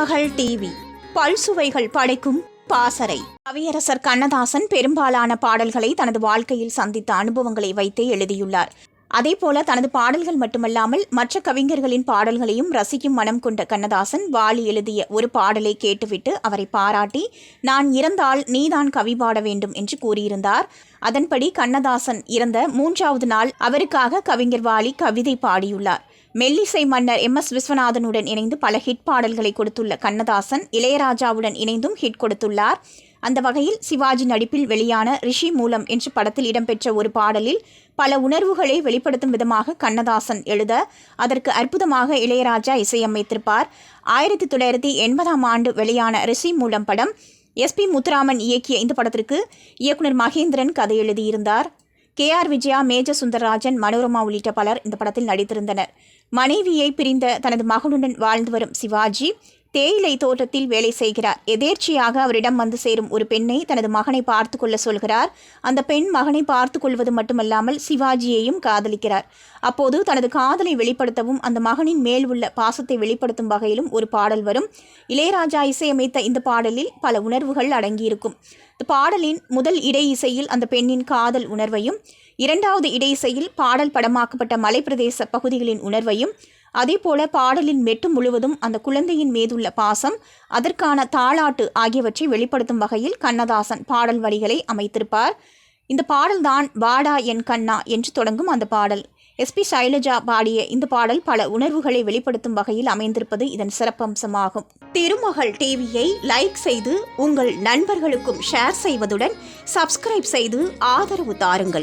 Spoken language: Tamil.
மகள் டிவி. பல்சுவைகள் படைக்கும் பாசறை. கவியரசர் கண்ணதாசன் பெரும்பாலான பாடல்களை தனது வாழ்க்கையில் சந்தித்த அனுபவங்களை வைத்தே எழுதியுள்ளார். அதேபோல தனது பாடல்கள் மட்டுமல்லாமல் மற்ற கவிஞர்களின் பாடல்களையும் ரசிக்கும் மனம் கொண்ட கண்ணதாசன் வாலி எழுதிய ஒரு பாடலை கேட்டுவிட்டு அவரை பாராட்டி நான் இறந்தால் நீதான் கவி பாட வேண்டும் என்று கூறியிருந்தார். அதன்படி கண்ணதாசன் இறந்த மூன்றாவது நாள் அவருக்காக கவிஞர் வாலி கவிதை பாடியுள்ளார். மெல்லிசை மன்னர் எம் எஸ் விஸ்வநாதனுடன் இணைந்து பல ஹிட் பாடல்களை கொடுத்துள்ள கண்ணதாசன் இளையராஜாவுடன் இணைந்தும் ஹிட் கொடுத்துள்ளார். அந்த வகையில் சிவாஜி நடிப்பில் வெளியான ரிஷி மூலம் என்று படத்தில் இடம்பெற்ற ஒரு பாடலில் பல உணர்வுகளை வெளிப்படுத்தும் விதமாக கண்ணதாசன் எழுத அதற்கு அற்புதமாக இளையராஜா இசையமைத்திருப்பார். ஆயிரத்தி தொள்ளாயிரத்தி எண்பதாம் ஆண்டு வெளியான ரிஷி மூலம் படம் எஸ்பி முத்துராமன் இயக்கிய இந்த படத்திற்கு இயக்குனர் மகேந்திரன் கதை எழுதியிருந்தார். K R Vijaya major Sundararajan Manorama உள்ளிட்ட பலர் இந்த படத்தில் நடித்திருந்தனர். மனைவியை பிரிந்த தனது மகனுடன் வாழ்ந்து வரும் சிவாஜி தேயிலை தோட்டத்தில் வேலை செய்கிறார். எதேர்ச்சியாக அவரிடம் வந்து சேரும் ஒரு பெண்ணை தனது மகனை பார்த்து கொள்ள சொல்கிறார். அந்த பெண் மகனை பார்த்து கொள்வது மட்டுமல்லாமல் சிவாஜியையும் காதலிக்கிறார். அப்போது தனது காதலை வெளிப்படுத்தவும் அந்த மகனின் மேல் உள்ள பாசத்தை வெளிப்படுத்தும் வகையிலும் ஒரு பாடல் வரும். இளையராஜா இசையமைத்த இந்த பாடலில் பல உணர்வுகள் அடங்கியிருக்கும். இந்த பாடலின் முதல் இடை இசையில் அந்த பெண்ணின் காதல் உணர்வையும் இரண்டாவது இடை இசையில் பாடல் படமாக்கப்பட்ட மலைப்பிரதேச பகுதிகளின் உணர்வையும் அதேபோல பாடலின் மெட்டு முழுவதும் அந்த குழந்தையின் மீதுள்ள பாசம் அதற்கான தாளாட்டு ஆகியவற்றை வெளிப்படுத்தும் வகையில் கண்ணதாசன் பாடல் வரிகளை அமைத்திருப்பார். இந்த பாடல்தான் வாடா என் கண்ணா என்று தொடங்கும் அந்த பாடல். எஸ்பி சைலஜா பாடிய இந்த பாடல் பல உணர்வுகளை வெளிப்படுத்தும் வகையில் அமைந்திருப்பது இதன் சிறப்பம்சமாகும். திருமகள் டிவியை லைக் செய்து உங்கள் நண்பர்களுக்கும் ஷேர் செய்வதுடன் சப்ஸ்கிரைப் செய்து ஆதரவு தாருங்கள்.